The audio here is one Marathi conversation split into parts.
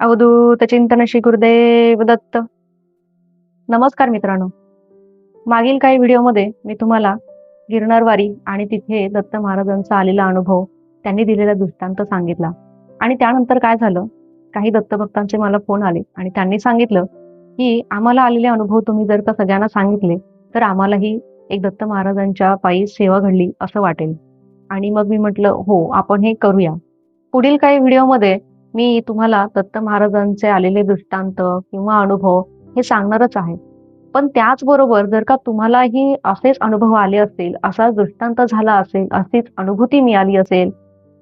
अवधूत चिंतन श्री गुरुदेव दत्त. नमस्कार मित्रांनो. मागील काही व्हिडिओमध्ये मी तुम्हाला गिरणारवारी आणि तिथे दत्त महाराजांचा आलेला अनुभव त्यांनी दिलेला दृष्टांत सांगितला. आणि त्यानंतर काय झालं? काही दत्तभक्तांचे मला फोन आले आणि त्यांनी सांगितलं की आम्हाला आलेले अनुभव तुम्ही जर का सगळ्यांना सांगितले तर आम्हालाही एक दत्त महाराजांच्या पायी सेवा घडली असं वाटेल. आणि मग मी म्हटलं हो आपण हे करूया. पुढील काही व्हिडिओमध्ये मी तुम्हाला दत्त महाराजांचे आलेले दृष्टांत किंवा अनुभव हे सांगणारच आहे. पण त्याचबरोबर जर का तुम्हालाही असेच अनुभव आले असतील असा दृष्टांत झाला असेल अशीच अनुभूती मिळाली असेल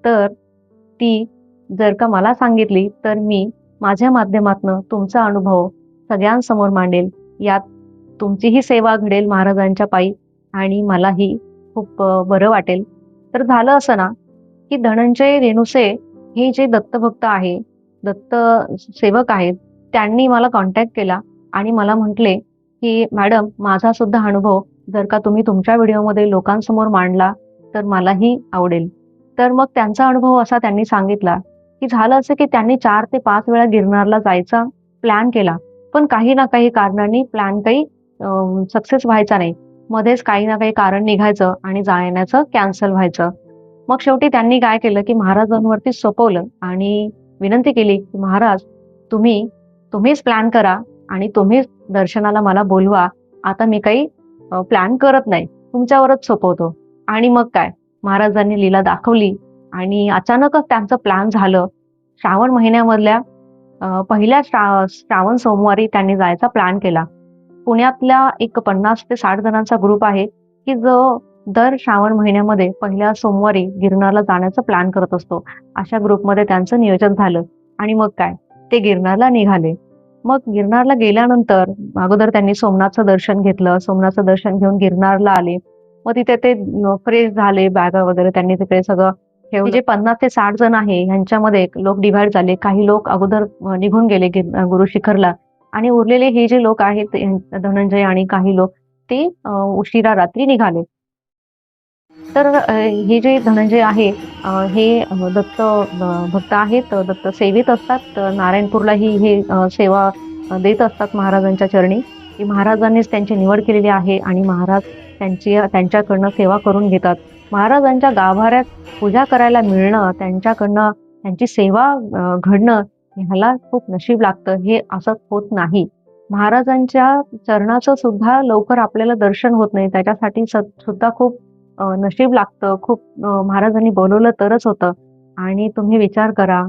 तर ती जर का मला सांगितली तर मी माझ्या माध्यमातून तुमचा अनुभव सगळ्यांसमोर मांडेल. यात तुमचीही सेवा घडेल महाराजांच्या पायी आणि मलाही खूप बरं वाटेल. तर झालं असं ना की धनंजय रेणुसे हे जे दत्तभक्त आहे दत्त सेवक आहेत त्यांनी मला कॉन्टॅक्ट केला आणि मला म्हटले की मॅडम माझा सुद्धा अनुभव जर का तुम्ही तुमच्या व्हिडिओमध्ये लोकांसमोर मांडला तर मलाही आवडेल. तर मग त्यांचा अनुभव असा त्यांनी सांगितला की झालं असं की त्यांनी चार ते पाच वेळा गिरनारला जायचा प्लॅन केला पण काही ना काही कारणांनी प्लॅन काही सक्सेस व्हायचा नाही. मध्येच काही ना काही कारण निघायचं आणि जाण्याचं कॅन्सल व्हायचं. मग शेवटी त्यांनी काय केलं की महाराजांवरती सोपवलं आणि विनंती केली की महाराज तुम्ही तुम्हीच प्लॅन करा आणि तुम्हीच दर्शनाला मला बोलवा. आता मी काही प्लॅन करत नाही. तुमच्यावरच सोपवतो. आणि मग काय? महाराजांनी लीला दाखवली आणि अचानकच त्यांचं प्लॅन झालं. श्रावण महिन्यामधल्या पहिल्या श्रा- श्रावण सोमवारी त्यांनी जायचा प्लॅन केला. पुण्यातल्या एक पन्नास ते साठ जणांचा ग्रुप आहे की जो दर श्रावण महिन्यामध्ये पहिल्या सोमवारी गिरनारला जाण्याचा प्लॅन करत असतो. अशा ग्रुपमध्ये त्यांचं नियोजन झालं. आणि मग काय? ते गिरनारला निघाले. मग गिरनारला गेल्यानंतर अगोदर त्यांनी सोमनाथचं दर्शन घेतलं. सोमनाथचं दर्शन घेऊन गिरनारला आले. मग तिथे ते फ्रेश झाले बॅगा वगैरे त्यांनी तिकडे सगळं ठेवलं. जे पन्नास ते साठ जण आहे ह्यांच्यामध्ये लोक डिव्हाइड झाले. काही लोक अगोदर निघून गेले गुरु शिखरला. आणि उरलेले हे जे लोक आहेत धनंजय आणि काही लोक ते उशिरा रात्री निघाले. तर हे जे धनंजय आहे हे दत्त भक्त आहेत दत्त सेवेत असतात. नारायणपूरलाही हे सेवा देत असतात महाराजांच्या चरणी. की महाराजांनीच त्यांची निवड केलेली आहे आणि महाराज त्यांची त्यांच्याकडनं सेवा करून घेतात. महाराजांच्या गाभाऱ्यात पूजा करायला मिळणं त्यांच्याकडनं त्यांची सेवा घडणं ह्याला खूप नशीब लागतं. हे असं होत नाही. महाराजांच्या चरणाचं सुद्धा लवकर आपल्याला दर्शन होत नाही. त्याच्यासाठी स- सुद्धा खूप नशीब लागतं. खूप महाराजांनी बोलवलं तरच होतं. आणि तुम्ही विचार करा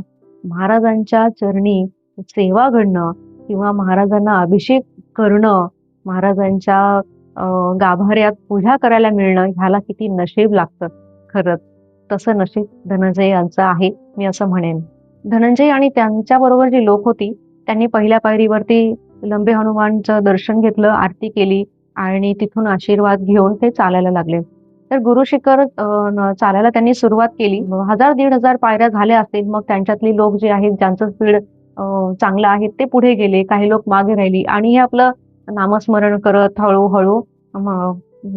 महाराजांच्या चरणी सेवा घडणं किंवा महाराजांना अभिषेक करणं महाराजांच्या गाभाऱ्यात पूजा करायला मिळणं ह्याला किती नशीब लागतं. खरंच तसं नशीब धनंजय यांचं आहे. मी असं म्हणेन. धनंजय आणि त्यांच्याबरोबर जी लोक होती त्यांनी पहिल्या पायरीवरती लंबे हनुमानचं दर्शन घेतलं आरती केली आणि तिथून आशीर्वाद घेऊन ते चालायला लागले. तर गुरु शिखर चालायला त्यांनी सुरुवात केली. हजार दीड हजार पायऱ्या झाल्या असतील मग त्यांच्यातली लोक जे आहेत ज्यांचं स्पीड चांगलं आहे ते पुढे गेले काही लोक मागे राहिली आणि हे आपलं नामस्मरण करत हळूहळू म-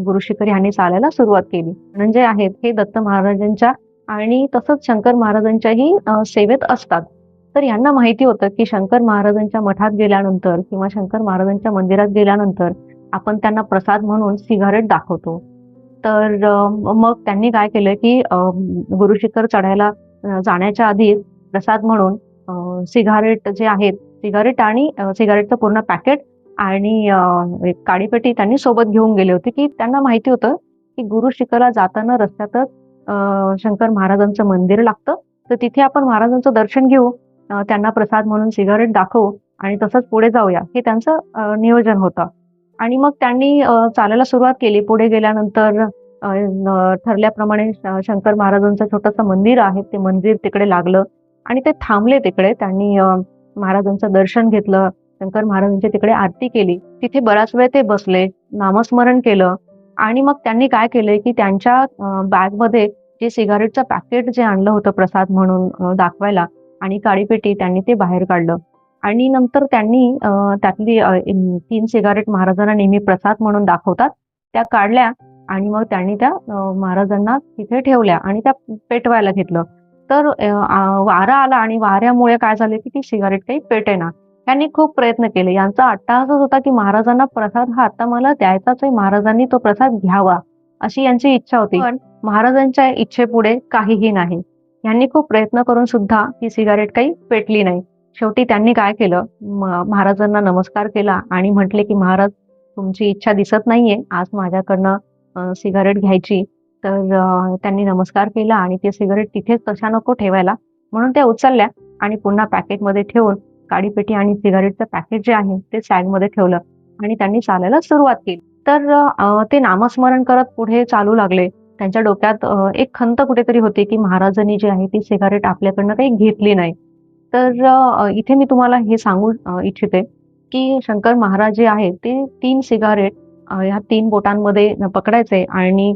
गुरु शिखर यांनी चालायला सुरुवात केली. म्हणजे आहेत हे दत्त महाराजांच्या आणि तसंच शंकर महाराजांच्याही सेवेत असतात. तर यांना माहिती होतं की शंकर महाराजांच्या मठात गेल्यानंतर किंवा शंकर महाराजांच्या मंदिरात गेल्यानंतर आपण त्यांना प्रसाद म्हणून सिगारेट दाखवतो. तर मग त्यांनी काय केलं की गुरुशिखर गुरु शिखर चढायला जाण्याच्या आधी प्रसाद म्हणून सिगारेट जे आहेत सिगारेट आणि सिगारेटचं पूर्ण पॅकेट आणि काळीपेटी एक त्यांनी सोबत घेऊन गेले होते की त्यांना माहिती होतं की गुरु शिखरला जाताना रस्त्यातच शंकर महाराजांचं मंदिर लागतं. तर तिथे आपण महाराजांचं दर्शन घेऊ त्यांना प्रसाद म्हणून सिगारेट दाखवू आणि तसंच पुढे जाऊया. हे त्यांचं नियोजन होतं. आणि मग त्यांनी चालायला सुरुवात केली. पुढे गेल्यानंतर ठरल्याप्रमाणे शंकर महाराजांचं छोटंसं मंदिर आहे. ते मंदिर तिकडे लागलं आणि ते थांबले तिकडे. त्यांनी महाराजांचं दर्शन घेतलं. शंकर महाराजांची तिकडे आरती केली. तिथे बराच वेळ ते बसले. नामस्मरण केलं. आणि मग त्यांनी काय केलंय की त्यांच्या बॅगमध्ये जे सिगारेटचं पॅकेट जे आणलं होतं प्रसाद म्हणून दाखवायला आणि काळीपेटी त्यांनी ते बाहेर काढलं आणि नंतर त्यांनी त्यातली तीन सिगारेट महाराजांना नेहमी प्रसाद म्हणून दाखवतात त्या काढल्या आणि मग त्यांनी त्या महाराजांना तिथे ठेवल्या आणि त्या पेटवायला घेतलं. तर वारा आला आणि वाऱ्यामुळे काय झालं, की ती सिगारेट काही पेटेना. त्यांनी खूप प्रयत्न केले. यांचा अट्टाहासच होता, की महाराजांना प्रसाद हा आता मला द्यायचाच आहे. महाराजांनी तो प्रसाद घ्यावा, अशी यांची इच्छा होती. पण महाराजांच्या इच्छेपुढे काहीही नाही. यांनी खूप प्रयत्न करून सुद्धा ती सिगारेट काही पेटली नाही. शेवटी त्यांनी काय केलं, महाराजांना नमस्कार केला आणि म्हटले, की "महाराज, तुमची इच्छा दिसत नाहीये आज माझ्याकडनं सिगारेट घ्यायची." तर त्यांनी नमस्कार केला आणि ते सिगारेट तिथेच तशा नको ठेवायला, म्हणून त्या उचलल्या आणि पुन्हा पॅकेटमध्ये ठेवून काडीपेटी आणि सिगारेटचं पॅकेट जे आहे ते सॅगमध्ये ठेवलं आणि त्यांनी चालायला सुरुवात केली. तर ते नामस्मरण करत पुढे चालू लागले. त्यांच्या डोक्यात एक खंत कुठेतरी होती, की महाराजांनी जी आहे ती सिगारेट आपल्याकडनं काही घेतली नाही. तर इथे मी तुम्हाला हे सांगू इच्छिते, की शंकर महाराज जे आहे ते तीन सिगारेट ह्या तीन बोटांमध्ये पकडायचे आणि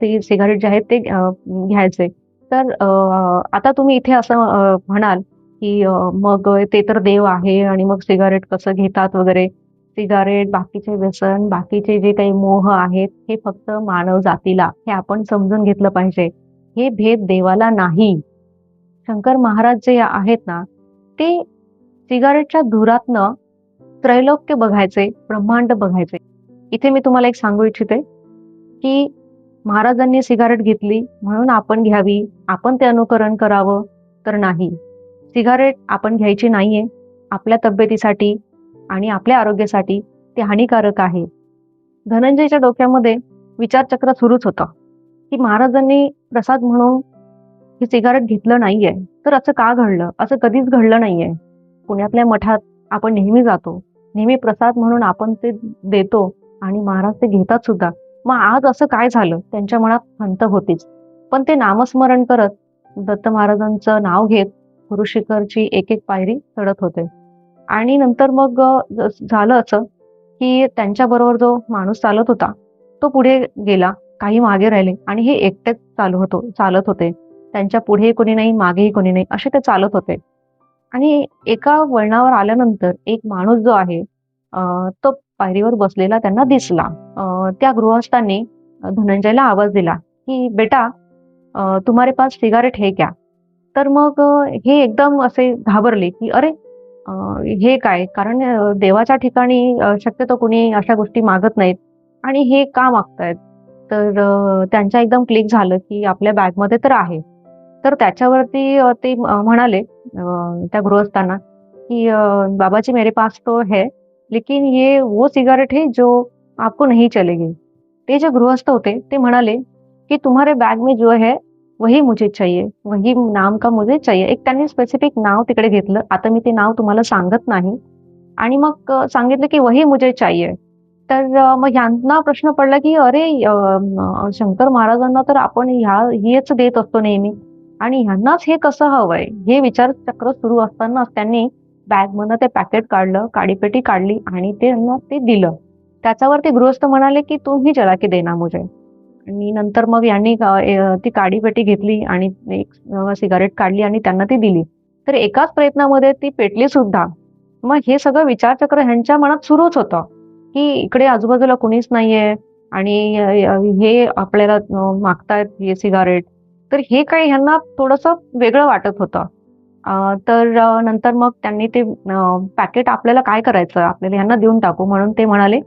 ते सिगारेट जे आहेत ते घ्यायचे. तर आता तुम्ही इथे असं म्हणाल, की मग ते तर देव आहे आणि मग सिगारेट कसं घेतात वगैरे. सिगारेट, बाकीचे व्यसन, बाकीचे जे काही मोह आहेत, हे फक्त मानव जातीला, हे आपण समजून घेतलं पाहिजे. हे भेद देवाला नाही. शंकर महाराज जे आहेत ना, ते सिगारेटच्या धुरातनं त्रैलोक्य बघायचे, ब्रह्मांड बघायचे. इथे मी तुम्हाला एक सांगू इच्छिते, की महाराजांनी सिगारेट घेतली म्हणून आपण घ्यावी, आपण ते अनुकरण करावं, तर नाही. सिगारेट आपण घ्यायची नाहीये. आपल्या तब्येतीसाठी आणि आपल्या आरोग्यासाठी ते हानिकारक आहे. धनंजयच्या डोक्यामध्ये विचारचक्र सुरूच होतं, की महाराजांनी प्रसाद म्हणून ही सिगारेट घेतलं नाहीये, तर असं का घडलं? असं कधीच घडलं नाहीये. पुण्यातल्या मठात आपण नेहमी जातो. नेहमी प्रसाद म्हणून आपण ते देतो आणि महाराज ते घेतात सुद्धा. मग आज असं काय झालं? त्यांच्या मनात खंत होतीच. पण ते नामस्मरण करत दत्त महाराजांचं नाव घेत गुरुशिखरची एक-एक पायरी चढत होते. आणि नंतर मग झालं असं, की त्यांच्याबरोबर जो माणूस चालत होता, तो पुढे गेला, काही मागे राहिले आणि हे एकटेच चालू होतो चालत होते. त्यांच्या पुढे कोणी नाही, मागेही कोणी नाही, असे ते चालत होते. आणि एका वळणावर आल्यानंतर एक माणूस जो आहे तो पायरीवर बसलेला त्यांना दिसला. त्या गृहस्थांनी धनंजयला आवाज दिला, की "बेटा, तुम्हारे पास सिगारेट है क्या?" तर मग हे एकदम असे घाबरले, की "अरे, हे काय?" कारण देवाच्या ठिकाणी शक्यतो कुणी अशा गोष्टी मागत नाहीत आणि हे का मागतायत? तर त्यांच्या एकदम क्लिक झालं, की आपल्या बॅगमध्ये तर आहे. तर त्याच्यावरती ते म्हणाले त्या गृहस्थांना, की "बाबाजी मेरे पास तो है, लेकिन ये वो सिगारेट है जो आपको नहीं चलेगी." ते जे गृहस्थ होते ते म्हणाले, की "तुम्हारे बॅग में जो है वही मुझे चाहिए, वही नाम का मुझे चाहिए." एक त्यांनी स्पेसिफिक नाव तिकडे घेतलं. आता मी ते नाव तुम्हाला सांगत नाही. आणि मग सांगितलं, की "वही मुझे चाहिए." तर मग ह्यांना प्रश्न पडला, की "अरे, शंकर महाराजांना तर आपण ह्या हेच देत असतो नेहमी आणि ह्यांनाच हे कसं हवंय?" हे विचार चक्र सुरू असतानाच त्यांनी बॅगमधनं ते पॅकेट काढलं, काडीपेटी काढली आणि त्यांना ते दिलं. त्याच्यावर ते गृहस्थ म्हणाले, की तुम्ही जरा की देना मुझे." आणि नंतर मग यांनी अ, अ, ती काडीपेटी घेतली आणि एक सिगारेट काढली आणि त्यांना ती दिली. तर एकाच प्रयत्नामध्ये ती पेटली सुद्धा. मग हे सगळं विचारचक्र ह्यांच्या मनात सुरूच होतं, की इकडे आजूबाजूला कुणीच नाहीये आणि हे आपल्याला मागतायत हे सिगारेट. तर हे काही ह्यांना थोडंसं वेगळं वाटत होतं. तर नंतर मग त्यांनी ते पॅकेट आपल्याला काय करायचं? आपल्याला ह्यांना देऊन टाकू म्हणून ते म्हणाले,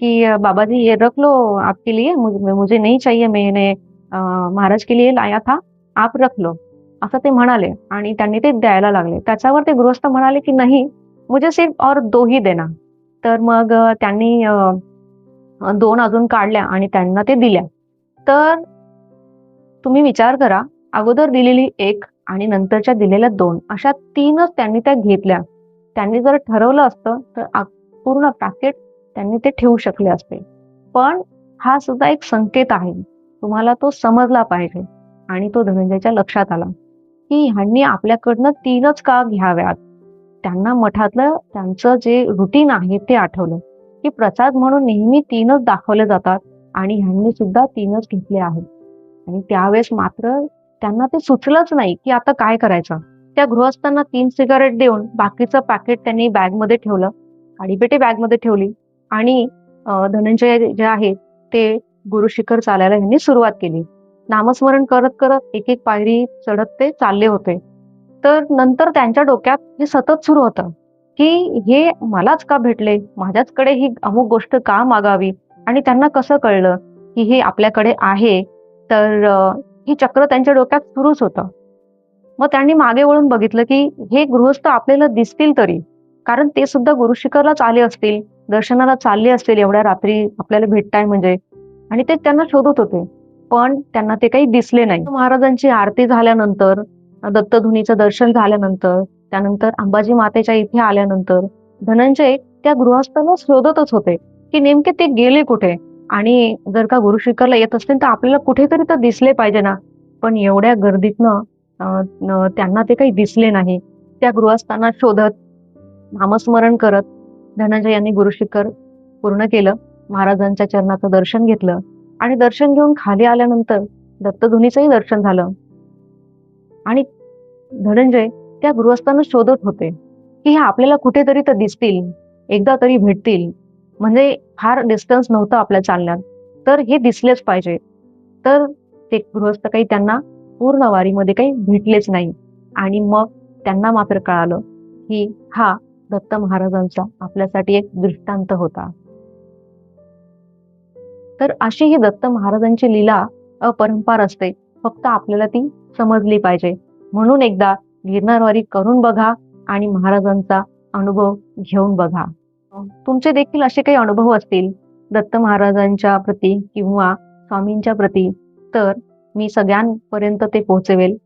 की बाबा "बाबाजी ये रख लो आपके लिए, मुझे मुझे नहीं चाहिए, मैंने महाराज के लिए लाया था, आप रख लो." असं ते म्हणाले आणि त्यांनी ते द्यायला लागले. त्याच्यावर ते गृहस्थ म्हणाले, की नाही मुझे सिर्फ और 2 ही देना." तर मग त्यांनी दोन अजून काढल्या आणि त्यांना ते दिल्या. तर तुम्ही विचार करा, अगोदर दिलेली एक आणि नंतरच्या दिलेल्या दोन अशा तीनच त्यांनी त्या घेतल्या. त्यांनी जर ठरवलं असतं, तर पूर्ण पॅकेट त्यांनी ते ठेवू शकले असते. पण हा सुद्धा एक संकेत आहे. तुम्हाला तो समजला पाहिजे आणि तो धनंजयच्या लक्षात आला, की ह्यांनी आपल्याकडनं तीनच का घ्याव्यात? त्यांना मठातलं त्यांचं जे रुटीन आहे ते आठवलं, की प्रसाद म्हणून नेहमी तीनच दाखवले जातात आणि ह्यांनी सुद्धा तीनच घेतले आहेत. आणि त्यावेळेस मात्र त्यांना ते सुचलंच नाही, की आता काय करायचं? त्या गृहस्थांना तीन सिगारेट देऊन बाकीचं पॅकेट त्यांनी बॅगमध्ये ठेवलं. काडीपेटी बॅगमध्ये ठेवली आणि धनंजय जे आहेत ते गुरु शिखर चालायला यांनी सुरुवात केली. नामस्मरण करत करत एक एक पायरी चढत ते चालले होते. तर नंतर त्यांच्या डोक्यात हे सतत सुरू होतं की हे मलाच का भेटले? माझ्याचकडे ही अमुक गोष्ट का मागावी? आणि त्यांना कसं कळलं की हे आपल्याकडे आहे? तर हे ही चक्र त्यांच्या डोक्यात सुरूच होतं. मग त्यांनी मागे वळून बघितलं की हे गृहस्थ आपल्याला दिसतील तरी कारण ते सुद्धा गुरुशिखरलाच आले असतील. दर्शनाला चालले असतील एवढ्या रात्री आपल्याला भेटताय म्हणजे. आणि ते त्यांना शोधत होते. पण त्यांना ते काही दिसले नाही. महाराजांची आरती झाल्यानंतर दत्तधुनीचं दर्शन झाल्यानंतर त्यानंतर अंबाजी मातेच्या इथे आल्यानंतर धनंजय त्या गृहस्थांना शोधतच होते की नेमके ते गेले कुठे? आणि जर का गुरुशिखरला येत असतील तर आपल्याला कुठेतरी तर दिसले पाहिजे ना. पण एवढ्या गर्दीतनं त्यांना ते काही दिसले नाही. त्या गृहस्थांना शोधत नामस्मरण करत धनंजय यांनी गुरुशिखर पूर्ण केलं. महाराजांच्या चरणाचं दर्शन घेतलं आणि दर्शन घेऊन खाली आल्यानंतर दत्तधुनीचंही दर्शन झालं. आणि धनंजय त्या गृहस्थांना शोधत होते की हे आपल्याला कुठेतरी तर दिसतील एकदा तरी भेटतील. म्हणजे फार डिस्टन्स नव्हतं आपल्या चालण्यात. तर हे दिसलेच पाहिजे. तर ते गृहस्थ काही त्यांना पूर्ण वारीमध्ये काही भेटलेच नाही. आणि मग त्यांना मात्र कळालं की हा दत्त महाराजांचा आपल्यासाठी एक दृष्टांत होता. तर अशी ही दत्त महाराजांची लीला अपरंपार असते. फक्त आपल्याला ती समजली पाहिजे. म्हणून एकदा गिरनारवारी करून बघा आणि महाराजांचा अनुभव घेऊन बघा. तुमचे देखील असे काही अनुभव असतील दत्त महाराजांच्या प्रती किंवा स्वामींच्या प्रती तर मी सगळ्यांपर्यंत ते पोहोचवेल.